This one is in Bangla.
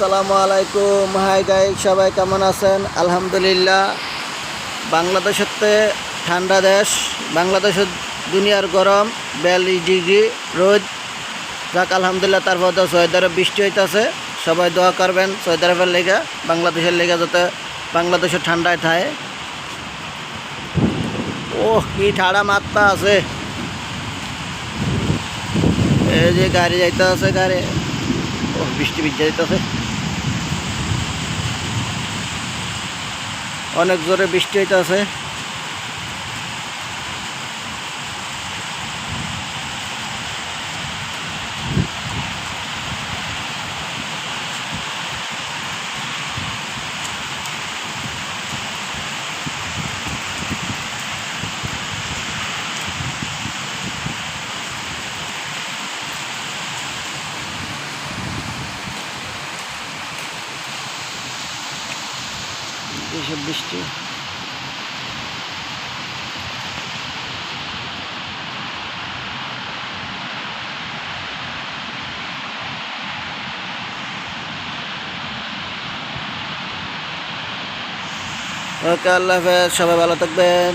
আসসালামু আলাইকুম। হাই গাই সবাই কেমন আছেন? আলহামদুলিল্লাহ। বাংলাদেশেতে ঠান্ডা দেশ, বাংলাদেশের দুনিয়ার গরম, বিয়াল্লিশ ডিগ্রি রোদ। যাক, আলহামদুলিল্লাহ তারপর তো সৌদি আরব বৃষ্টি হইতেছে। সবাই দোয়া করবেন সৌদি আরবের লেগে, বাংলাদেশের লেগে যাতে বাংলাদেশের ঠান্ডায় থাকে। ওহ, কি ঠাড়া মাত্রা আছে। এই যে গাড়ি যাইতে আছে গাড়ি। ও বৃষ্টি ভিজে যাইতেছে। অনেক জোরে বৃষ্টি হইতেছে। এইসব বৃষ্টি। ওকে আল্লাহ হাফেজ সবাই ভালো থাকবেন।